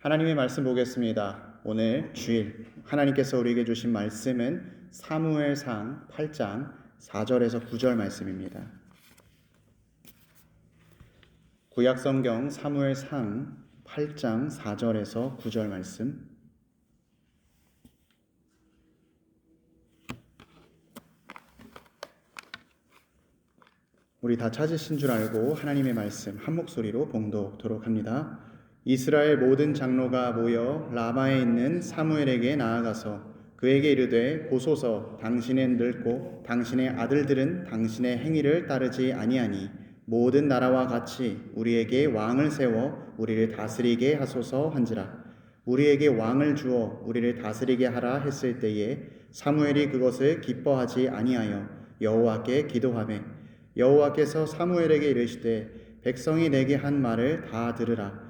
하나님의 말씀 보겠습니다. 오늘 주일 하나님께서 우리에게 주신 말씀은 사무엘상 8장 4절에서 9절 말씀입니다. 구약 성경 사무엘상 8장 4절에서 9절 말씀 우리 다 찾으신 줄 알고 하나님의 말씀 한 목소리로 봉독토록 합니다. 이스라엘 모든 장로가 모여 라마에 있는 사무엘에게 나아가서 그에게 이르되 보소서 당신은 늙고 당신의 아들들은 당신의 행위를 따르지 아니하니 모든 나라와 같이 우리에게 왕을 세워 우리를 다스리게 하소서 한지라. 우리에게 왕을 주어 우리를 다스리게 하라 했을 때에 사무엘이 그것을 기뻐하지 아니하여 여호와께 기도하매 여호와께서 사무엘에게 이르시되 백성이 내게 한 말을 다 들으라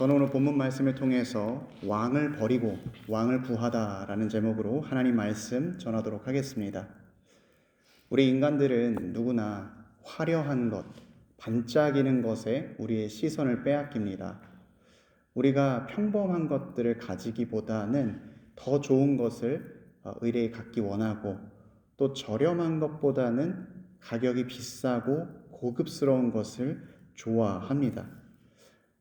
저는 오늘 본문 말씀을 통해서 왕을 버리고 왕을 구하다라는 제목으로 하나님 말씀 전하도록 하겠습니다. 우리 인간들은 누구나 화려한 것, 반짝이는 것에 우리의 시선을 빼앗깁니다. 우리가 평범한 것들을 가지기보다는 더 좋은 것을 어, 의뢰에 갖기 원하고 또 저렴한 것보다는 가격이 비싸고 고급스러운 것을 좋아합니다.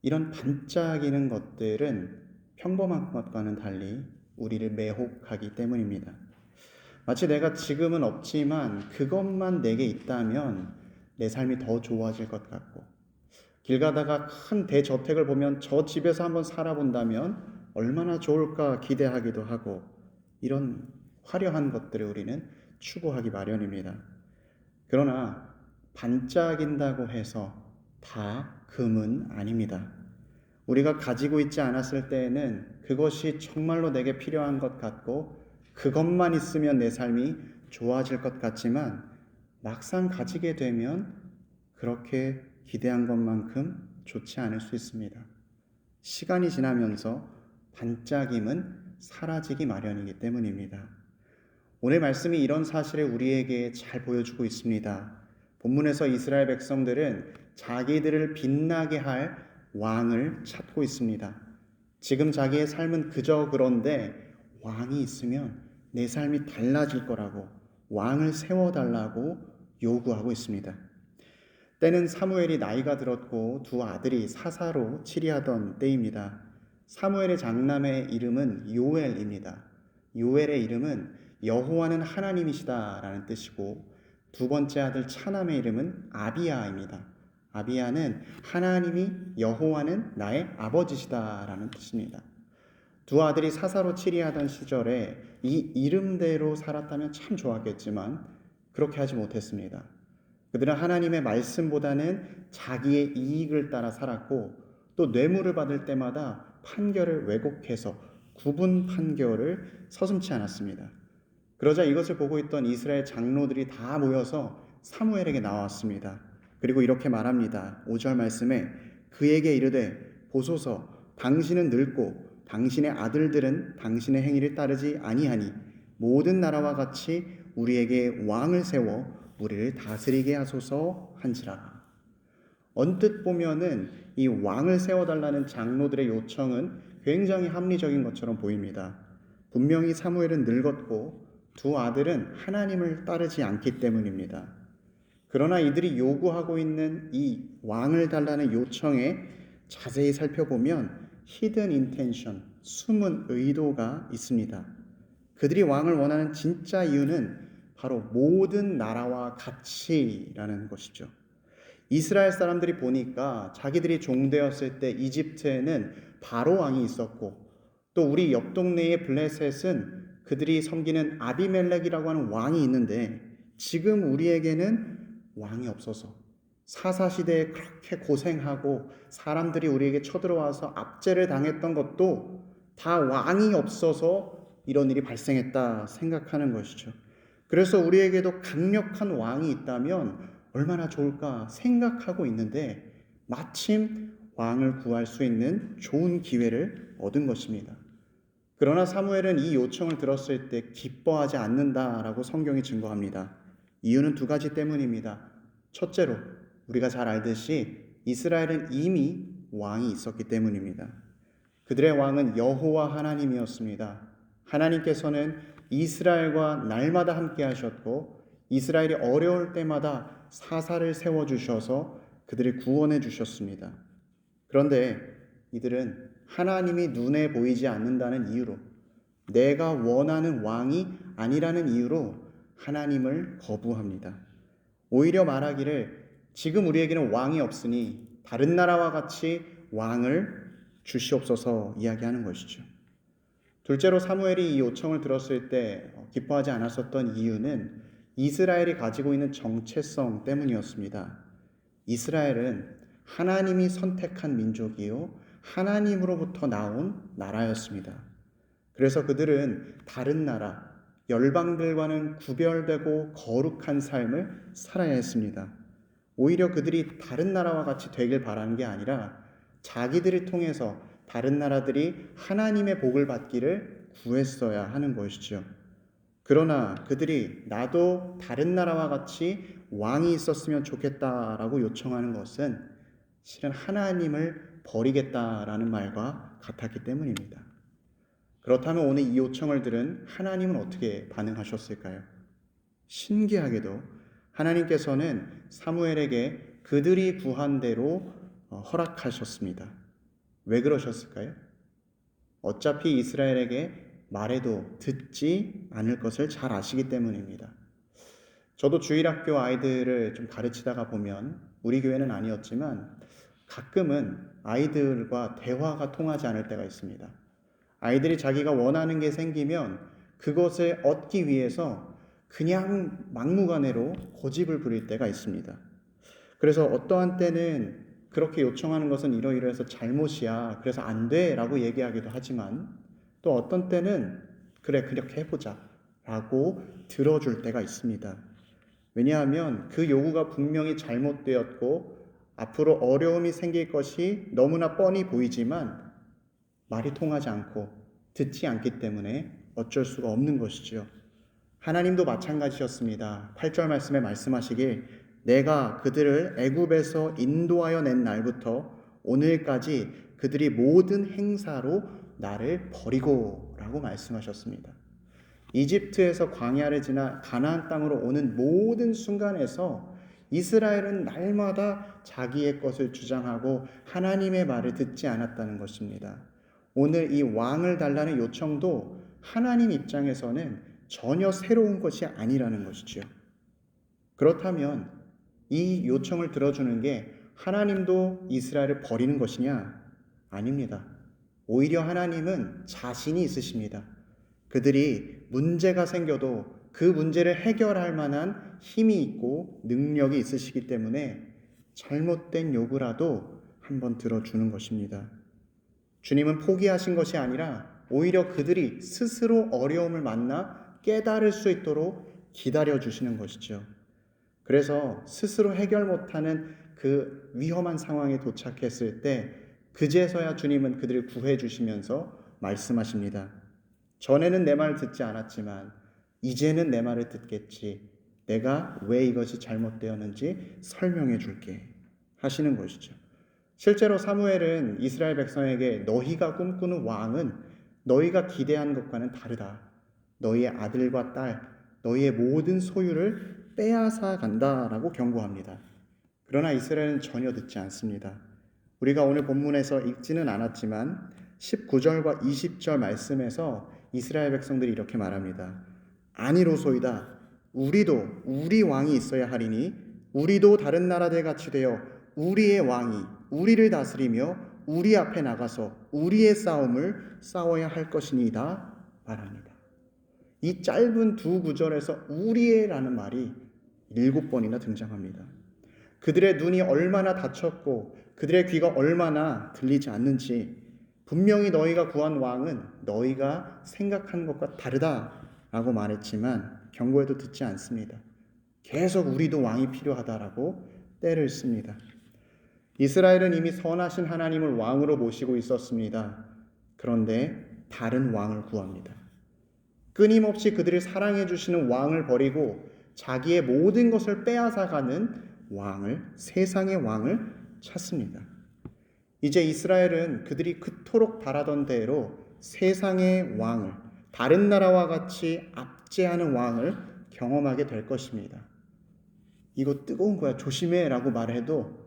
이런 반짝이는 것들은 평범한 것과는 달리 우리를 매혹하기 때문입니다. 마치 내가 지금은 없지만 그것만 내게 있다면 내 삶이 더 좋아질 것 같고 길 가다가 큰 대저택을 보면 저 집에서 한번 살아본다면 얼마나 좋을까 기대하기도 하고 이런 화려한 것들을 우리는 추구하기 마련입니다. 그러나 반짝인다고 해서 다 금은 아닙니다. 우리가 가지고 있지 않았을 때에는 그것이 정말로 내게 필요한 것 같고 그것만 있으면 내 삶이 좋아질 것 같지만 막상 가지게 되면 그렇게 기대한 것만큼 좋지 않을 수 있습니다. 시간이 지나면서 반짝임은 사라지기 마련이기 때문입니다. 오늘 말씀이 이런 사실을 우리에게 잘 보여주고 있습니다. 본문에서 이스라엘 백성들은 자기들을 빛나게 할 왕을 찾고 있습니다. 지금 자기의 삶은 그저 그런데 왕이 있으면 내 삶이 달라질 거라고 왕을 세워달라고 요구하고 있습니다. 때는 사무엘이 나이가 들었고 두 아들이 사사로 치리하던 때입니다. 사무엘의 장남의 이름은 요엘입니다. 요엘의 이름은 여호와는 하나님이시다라는 뜻이고 두 번째 아들 차남의 이름은 아비야입니다. 아비야는 하나님이 여호와는 나의 아버지시다라는 뜻입니다. 두 아들이 사사로 치리하던 시절에 이 이름대로 살았다면 참 좋았겠지만 그렇게 하지 못했습니다. 그들은 하나님의 말씀보다는 자기의 이익을 따라 살았고 또 뇌물을 받을 때마다 판결을 왜곡해서 구분 판결을 서슴치 않았습니다. 그러자 이것을 보고 있던 이스라엘 장로들이 다 모여서 사무엘에게 나왔습니다. 그리고 이렇게 말합니다. 5절 말씀에 그에게 이르되 보소서 당신은 늙고 당신의 아들들은 당신의 행위를 따르지 아니하니 모든 나라와 같이 우리에게 왕을 세워 우리를 다스리게 하소서 한지라. 언뜻 보면은 이 왕을 세워달라는 장로들의 요청은 굉장히 합리적인 것처럼 보입니다. 분명히 사무엘은 늙었고 두 아들은 하나님을 따르지 않기 때문입니다. 그러나 이들이 요구하고 있는 이 왕을 달라는 요청에 자세히 살펴보면 히든 인텐션, 숨은 의도가 있습니다. 그들이 왕을 원하는 진짜 이유는 바로 모든 나라와 같이라는 것이죠. 이스라엘 사람들이 보니까 자기들이 종되었을 때 이집트에는 바로 왕이 있었고 또 우리 옆 동네의 블레셋은 그들이 섬기는 아비멜렉이라고 하는 왕이 있는데 지금 우리에게는 왕이 없어서 사사 시대에 그렇게 고생하고 사람들이 우리에게 쳐들어와서 압제를 당했던 것도 다 왕이 없어서 이런 일이 발생했다 생각하는 것이죠. 그래서 우리에게도 강력한 왕이 있다면 얼마나 좋을까 생각하고 있는데 마침 왕을 구할 수 있는 좋은 기회를 얻은 것입니다. 그러나 사무엘은 이 요청을 들었을 때 기뻐하지 않는다라고 성경이 증거합니다. 이유는 두 가지 때문입니다. 첫째로 우리가 잘 알듯이 이스라엘은 이미 왕이 있었기 때문입니다. 그들의 왕은 여호와 하나님이었습니다. 하나님께서는 이스라엘과 날마다 함께 하셨고 이스라엘이 어려울 때마다 사사를 세워 주셔서 그들을 구원해 주셨습니다. 그런데 이들은 하나님이 눈에 보이지 않는다는 이유로 내가 원하는 왕이 아니라는 이유로 하나님을 거부합니다. 오히려 말하기를 지금 우리에게는 왕이 없으니 다른 나라와 같이 왕을 주시옵소서 이야기하는 것이죠. 둘째로 사무엘이 이 요청을 들었을 때 기뻐하지 않았었던 이유는 이스라엘이 가지고 있는 정체성 때문이었습니다. 이스라엘은 하나님이 선택한 민족이요. 하나님으로부터 나온 나라였습니다. 그래서 그들은 다른 나라, 열방들과는 구별되고 거룩한 삶을 살아야 했습니다. 오히려 그들이 다른 나라와 같이 되길 바라는 게 아니라 자기들을 통해서 다른 나라들이 하나님의 복을 받기를 구했어야 하는 것이죠. 그러나 그들이 나도 다른 나라와 같이 왕이 있었으면 좋겠다라고 요청하는 것은 실은 하나님을 버리겠다라는 말과 같았기 때문입니다. 그렇다면 오늘 이 요청을 들은 하나님은 어떻게 반응하셨을까요? 신기하게도 하나님께서는 사무엘에게 그들이 구한 대로 어, 허락하셨습니다. 왜 그러셨을까요? 어차피 이스라엘에게 말해도 듣지 않을 것을 잘 아시기 때문입니다. 저도 주일학교 아이들을 좀 가르치다가 보면 우리 교회는 아니었지만 가끔은 아이들과 대화가 통하지 않을 때가 있습니다. 아이들이 자기가 원하는 게 생기면 그것을 얻기 위해서 그냥 막무가내로 고집을 부릴 때가 있습니다. 그래서 어떠한 때는 그렇게 요청하는 것은 이러이러해서 잘못이야. 그래서 안 돼. 라고 얘기하기도 하지만 또 어떤 때는 그래, 그렇게 해보자. 라고 들어줄 때가 있습니다. 왜냐하면 그 요구가 분명히 잘못되었고 앞으로 어려움이 생길 것이 너무나 뻔히 보이지만 말이 통하지 않고 듣지 않기 때문에 어쩔 수가 없는 것이지요. 하나님도 마찬가지였습니다. 8절 말씀에 말씀하시길 내가 그들을 애굽에서 인도하여 낸 날부터 오늘까지 그들이 모든 행사로 나를 버리고라고 말씀하셨습니다. 이집트에서 광야를 지나 가나안 땅으로 오는 모든 순간에서 이스라엘은 날마다 자기의 것을 주장하고 하나님의 말을 듣지 않았다는 것입니다. 오늘 이 왕을 달라는 요청도 하나님 입장에서는 전혀 새로운 것이 아니라는 것이죠. 그렇다면 이 요청을 들어주는 게 하나님도 이스라엘을 버리는 것이냐? 아닙니다. 오히려 하나님은 자신이 있으십니다. 그들이 문제가 생겨도 그 문제를 해결할 만한 힘이 있고 능력이 있으시기 때문에 잘못된 요구라도 한번 들어주는 것입니다. 주님은 포기하신 것이 아니라 오히려 그들이 스스로 어려움을 만나 깨달을 수 있도록 기다려 주시는 것이죠. 그래서 스스로 해결 못하는 그 위험한 상황에 도착했을 때 그제서야 주님은 그들을 구해 주시면서 말씀하십니다. 전에는 내말 듣지 않았지만 이제는 내 말을 듣겠지. 내가 왜 이것이 잘못되었는지 설명해 줄게. 하시는 것이죠. 실제로 사무엘은 이스라엘 백성에게 너희가 꿈꾸는 왕은 너희가 기대한 것과는 다르다. 너희의 아들과 딸, 너희의 모든 소유를 빼앗아 간다라고 경고합니다. 그러나 이스라엘은 전혀 듣지 않습니다. 우리가 오늘 본문에서 읽지는 않았지만 19절과 20절 말씀에서 이스라엘 백성들이 이렇게 말합니다. 아니로소이다. 우리도 우리 왕이 있어야 하리니 우리도 다른 나라들 같이 되어 우리의 왕이 우리를 다스리며 우리 앞에 나가서 우리의 싸움을 싸워야 할 것이니이다 말합니다. 이 짧은 두 구절에서 우리의라는 말이 일곱 번이나 등장합니다. 그들의 눈이 얼마나 다쳤고 그들의 귀가 얼마나 들리지 않는지 분명히 너희가 구한 왕은 너희가 생각한 것과 다르다라고 말했지만 경고해도 듣지 않습니다. 계속 우리도 왕이 필요하다라고 때를 씁니다. 이스라엘은 이미 선하신 하나님을 왕으로 모시고 있었습니다. 그런데 다른 왕을 구합니다. 끊임없이 그들을 사랑해 주시는 왕을 버리고 자기의 모든 것을 빼앗아가는 왕을 세상의 왕을 찾습니다. 이제 이스라엘은 그들이 그토록 바라던 대로 세상의 왕을 다른 나라와 같이 압제하는 왕을 경험하게 될 것입니다. 이거 뜨거운 거야. 조심해라고 말해도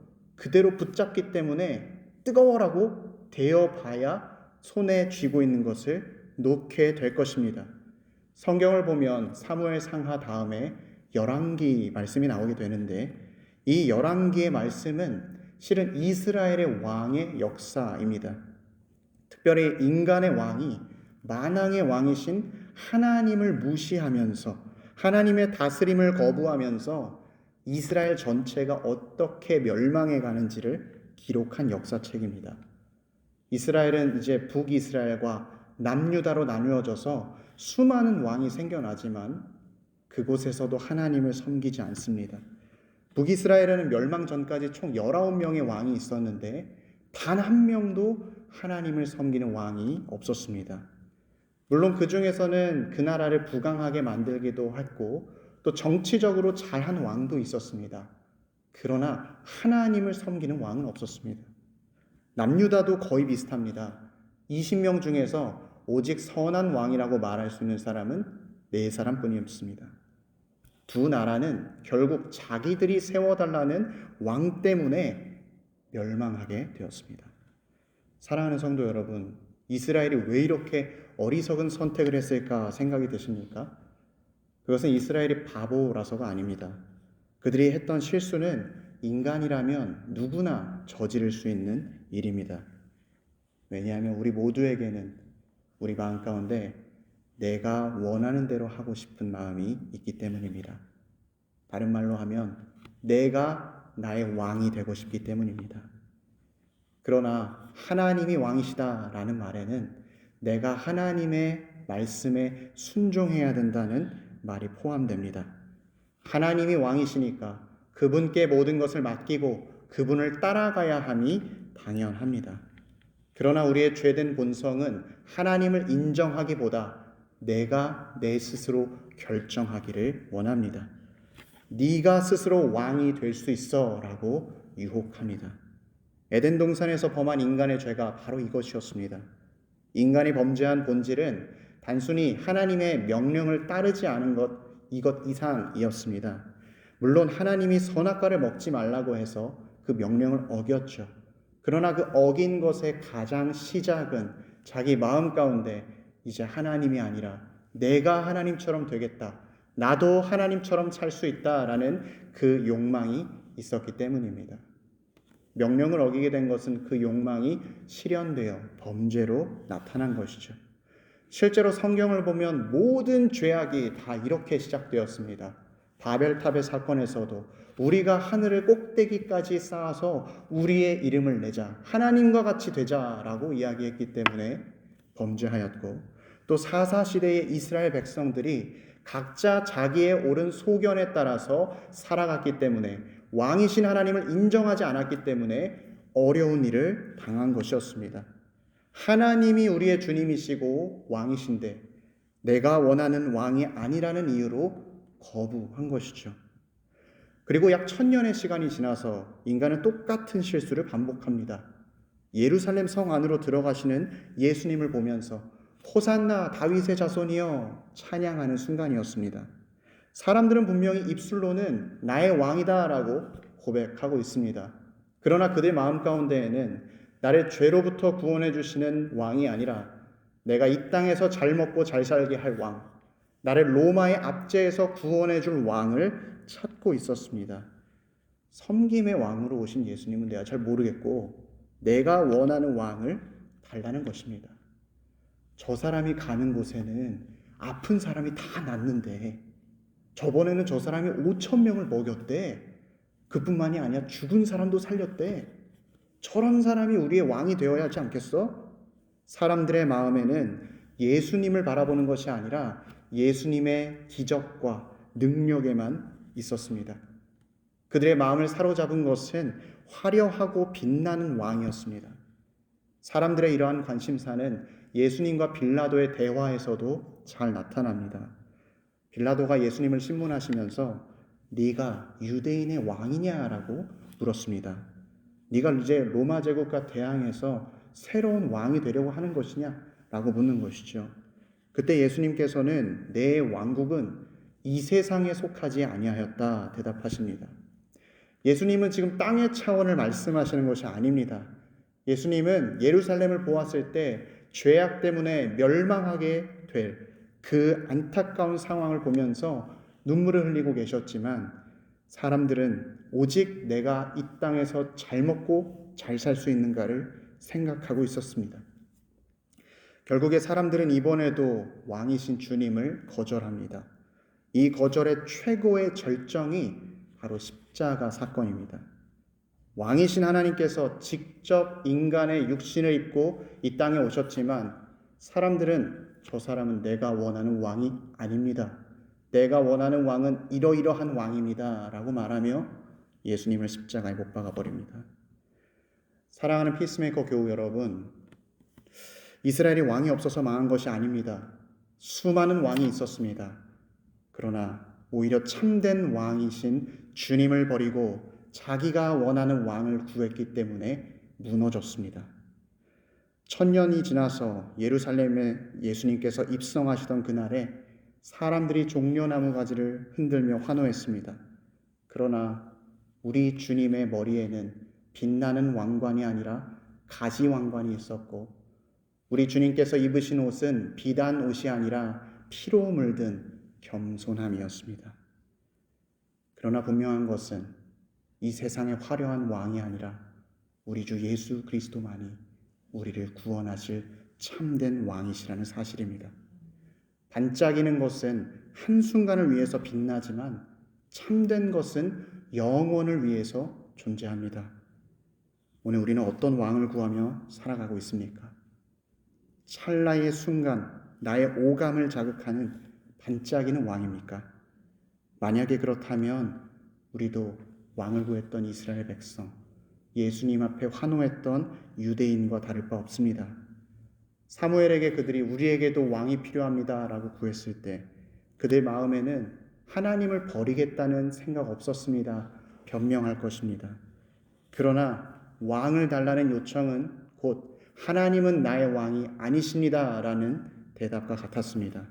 그대로 붙잡기 때문에 뜨거워라고 대어봐야 손에 쥐고 있는 것을 놓게 될 것입니다. 성경을 보면 사무엘 상하 다음에 열왕기 말씀이 나오게 되는데 이 열왕기의 말씀은 실은 이스라엘의 왕의 역사입니다. 특별히 인간의 왕이 만왕의 왕이신 하나님을 무시하면서 하나님의 다스림을 거부하면서 이스라엘 전체가 어떻게 멸망해 가는지를 기록한 역사책입니다. 이스라엘은 이제 북이스라엘과 남유다로 나누어져서 수많은 왕이 생겨나지만 그곳에서도 하나님을 섬기지 않습니다. 북이스라엘에는 멸망 전까지 총 19명의 왕이 있었는데 단 한 명도 하나님을 섬기는 왕이 없었습니다. 물론 그 중에서는 그 나라를 부강하게 만들기도 했고 또 정치적으로 잘한 왕도 있었습니다. 그러나 하나님을 섬기는 왕은 없었습니다. 남유다도 거의 비슷합니다. 20명 중에서 오직 선한 왕이라고 말할 수 있는 사람은 네 사람뿐이었습니다. 두 나라는 결국 자기들이 세워달라는 왕 때문에 멸망하게 되었습니다. 사랑하는 성도 여러분, 이스라엘이 왜 이렇게 어리석은 선택을 했을까 생각이 드십니까? 그것은 이스라엘이 바보라서가 아닙니다. 그들이 했던 실수는 인간이라면 누구나 저지를 수 있는 일입니다. 왜냐하면 우리 모두에게는 우리 마음 가운데 내가 원하는 대로 하고 싶은 마음이 있기 때문입니다. 다른 말로 하면 내가 나의 왕이 되고 싶기 때문입니다. 그러나 하나님이 왕이시다라는 말에는 내가 하나님의 말씀에 순종해야 된다는 말이 포함됩니다. 하나님이 왕이시니까 그분께 모든 것을 맡기고 그분을 따라가야 함이 당연합니다. 그러나 우리의 죄된 본성은 하나님을 인정하기보다 내가 내 스스로 결정하기를 원합니다. 네가 스스로 왕이 될 수 있어라고 유혹합니다. 에덴 동산에서 범한 인간의 죄가 바로 이것이었습니다. 인간이 범죄한 본질은 단순히 하나님의 명령을 따르지 않은 것 이것 이상이었습니다. 물론 하나님이 선악과를 먹지 말라고 해서 그 명령을 어겼죠. 그러나 그 어긴 것의 가장 시작은 자기 마음 가운데 이제 하나님이 아니라 내가 하나님처럼 되겠다. 나도 하나님처럼 살 수 있다라는 그 욕망이 있었기 때문입니다. 명령을 어기게 된 것은 그 욕망이 실현되어 범죄로 나타난 것이죠. 실제로 성경을 보면 모든 죄악이 다 이렇게 시작되었습니다. 바벨탑의 사건에서도 우리가 하늘을 꼭대기까지 쌓아서 우리의 이름을 내자, 하나님과 같이 되자라고 이야기했기 때문에 범죄하였고, 또 사사 시대의 이스라엘 백성들이 각자 자기의 옳은 소견에 따라서 살아갔기 때문에 왕이신 하나님을 인정하지 않았기 때문에 어려운 일을 당한 것이었습니다. 하나님이 우리의 주님이시고 왕이신데 내가 원하는 왕이 아니라는 이유로 거부한 것이죠. 그리고 약 천년의 시간이 지나서 인간은 똑같은 실수를 반복합니다. 예루살렘 성 안으로 들어가시는 예수님을 보면서 호산나 다윗의 자손이여 찬양하는 순간이었습니다. 사람들은 분명히 입술로는 나의 왕이다라고 고백하고 있습니다. 그러나 그들 마음 가운데에는 나를 죄로부터 구원해 주시는 왕이 아니라 내가 이 땅에서 잘 먹고 잘 살게 할 왕, 나를 로마의 압제에서 구원해 줄 왕을 찾고 있었습니다. 섬김의 왕으로 오신 예수님은 내가 잘 모르겠고 내가 원하는 왕을 달라는 것입니다. 저 사람이 가는 곳에는 아픈 사람이 다 낫는데 저번에는 저 사람이 5천 명을 먹였대. 그뿐만이 아니라 죽은 사람도 살렸대. 저런 사람이 우리의 왕이 되어야 하지 않겠어? 사람들의 마음에는 예수님을 바라보는 것이 아니라 예수님의 기적과 능력에만 있었습니다. 그들의 마음을 사로잡은 것은 화려하고 빛나는 왕이었습니다. 사람들의 이러한 관심사는 예수님과 빌라도의 대화에서도 잘 나타납니다. 빌라도가 예수님을 신문하시면서 네가 유대인의 왕이냐라고 물었습니다. 네가 이제 로마 제국과 대항해서 새로운 왕이 되려고 하는 것이냐라고 묻는 것이죠. 그때 예수님께서는 내 왕국은 이 세상에 속하지 아니하였다 대답하십니다. 예수님은 지금 땅의 차원을 말씀하시는 것이 아닙니다. 예수님은 예루살렘을 보았을 때 죄악 때문에 멸망하게 될 그 안타까운 상황을 보면서 눈물을 흘리고 계셨지만 사람들은 오직 내가 이 땅에서 잘 먹고 잘 살 수 있는가를 생각하고 있었습니다. 결국에 사람들은 이번에도 왕이신 주님을 거절합니다. 이 거절의 최고의 절정이 바로 십자가 사건입니다. 왕이신 하나님께서 직접 인간의 육신을 입고 이 땅에 오셨지만 사람들은 저 사람은 내가 원하는 왕이 아닙니다. 내가 원하는 왕은 이러이러한 왕입니다. 라고 말하며 예수님을 십자가에 못 박아 버립니다. 사랑하는 피스메이커 교우 여러분, 이스라엘이 왕이 없어서 망한 것이 아닙니다. 수많은 왕이 있었습니다. 그러나 오히려 참된 왕이신 주님을 버리고 자기가 원하는 왕을 구했기 때문에 무너졌습니다. 천년이 지나서 예루살렘에 예수님께서 입성하시던 그날에 사람들이 종려나무 가지를 흔들며 환호했습니다. 그러나 우리 주님의 머리에는 빛나는 왕관이 아니라 가지 왕관이 있었고 우리 주님께서 입으신 옷은 비단 옷이 아니라 피로 물든 겸손함이었습니다. 그러나 분명한 것은 이 세상의 화려한 왕이 아니라 우리 주 예수 그리스도만이 우리를 구원하실 참된 왕이시라는 사실입니다. 반짝이는 것은 한순간을 위해서 빛나지만 참된 것은 영원을 위해서 존재합니다. 오늘 우리는 어떤 왕을 구하며 살아가고 있습니까? 찰나의 순간 나의 오감을 자극하는 반짝이는 왕입니까? 만약에 그렇다면 우리도 왕을 구했던 이스라엘 백성, 예수님 앞에 환호했던 유대인과 다를 바 없습니다. 사무엘에게 그들이 우리에게도 왕이 필요합니다라고 구했을 때 그들 마음에는 하나님을 버리겠다는 생각 없었습니다. 변명할 것입니다. 그러나 왕을 달라는 요청은 곧 하나님은 나의 왕이 아니십니다 라는 대답과 같았습니다.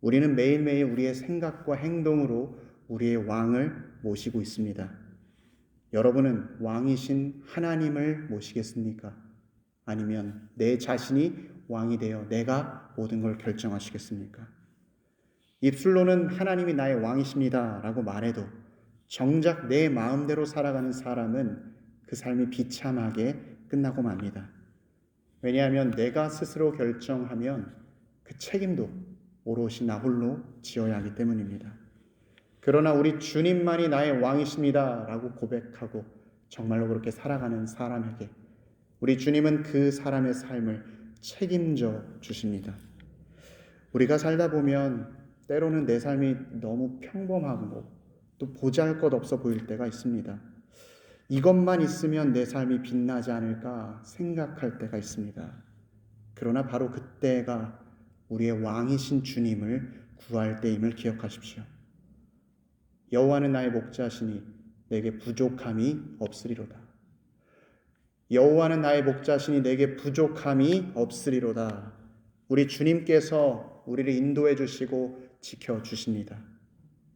우리는 매일매일 우리의 생각과 행동으로 우리의 왕을 모시고 있습니다. 여러분은 왕이신 하나님을 모시겠습니까? 아니면 내 자신이 왕이 되어 내가 모든 걸 결정하시겠습니까? 입술로는 하나님이 나의 왕이십니다. 라고 말해도 정작 내 마음대로 살아가는 사람은 그 삶이 비참하게 끝나고 맙니다. 왜냐하면 내가 스스로 결정하면 그 책임도 오롯이 나 홀로 지어야 하기 때문입니다. 그러나 우리 주님만이 나의 왕이십니다. 라고 고백하고 정말로 그렇게 살아가는 사람에게 우리 주님은 그 사람의 삶을 책임져 주십니다. 우리가 살다 보면 때로는 내 삶이 너무 평범하고 또 보잘 것 없어 보일 때가 있습니다. 이것만 있으면 내 삶이 빛나지 않을까 생각할 때가 있습니다. 그러나 바로 그때가 우리의 왕이신 주님을 구할 때임을 기억하십시오. 여호와는 나의 목자시니 내게 부족함이 없으리로다. 여호와는 나의 목자시니 내게 부족함이 없으리로다. 우리 주님께서 우리를 인도해 주시고 지켜 주십니다.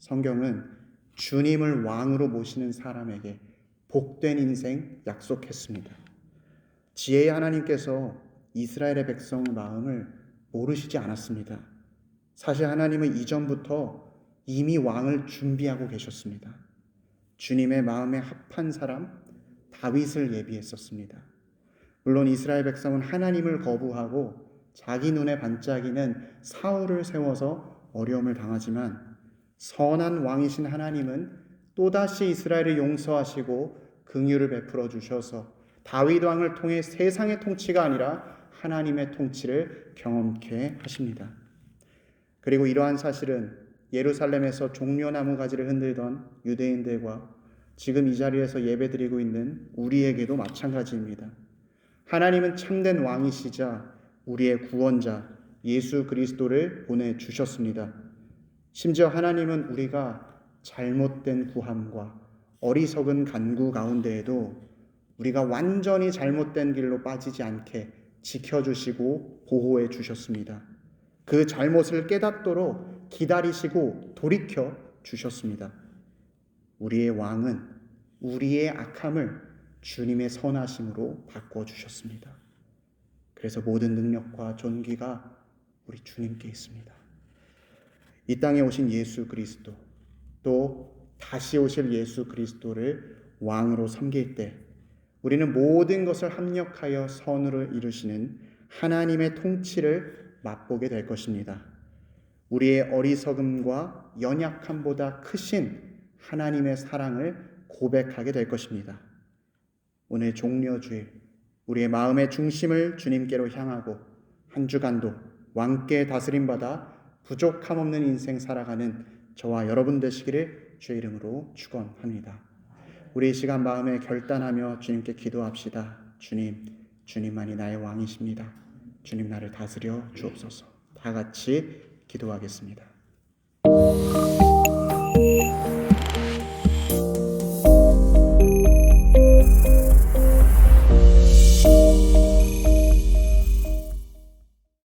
성경은 주님을 왕으로 모시는 사람에게 복된 인생 약속했습니다. 지혜의 하나님께서 이스라엘의 백성 마음을 모르시지 않았습니다. 사실 하나님은 이전부터 이미 왕을 준비하고 계셨습니다. 주님의 마음에 합한 사람 다윗을 예비했었습니다. 물론 이스라엘 백성은 하나님을 거부하고 자기 눈에 반짝이는 사울을 세워서 어려움을 당하지만 선한 왕이신 하나님은 또다시 이스라엘을 용서하시고 긍휼을 베풀어 주셔서 다윗 왕을 통해 세상의 통치가 아니라 하나님의 통치를 경험케 하십니다. 그리고 이러한 사실은 예루살렘에서 종려나무 가지를 흔들던 유대인들과 지금 이 자리에서 예배드리고 있는 우리에게도 마찬가지입니다. 하나님은 참된 왕이시자 우리의 구원자 예수 그리스도를 보내 주셨습니다. 심지어 하나님은 우리가 잘못된 구함과 어리석은 간구 가운데에도 우리가 완전히 잘못된 길로 빠지지 않게 지켜주시고 보호해 주셨습니다. 그 잘못을 깨닫도록 기다리시고 돌이켜 주셨습니다. 우리의 왕은 우리의 악함을 주님의 선하심으로 바꿔 주셨습니다. 그래서 모든 능력과 존귀가 우리 주님께 있습니다. 이 땅에 오신 예수 그리스도 또 다시 오실 예수 그리스도를 왕으로 섬길 때 우리는 모든 것을 합력하여 선으로 이루시는 하나님의 통치를 맛보게 될 것입니다. 우리의 어리석음과 연약함보다 크신 하나님의 사랑을 고백하게 될 것입니다. 오늘 종려 주일 우리의 마음의 중심을 주님께로 향하고 한 주간도 왕께 다스림 받아 부족함 없는 인생 살아가는 저와 여러분 되시기를 주의 이름으로 축원합니다. 우리 이 시간 마음에 결단하며 주님께 기도합시다. 주님, 주님만이 나의 왕이십니다. 주님 나를 다스려 주옵소서. 다 같이 기도하겠습니다.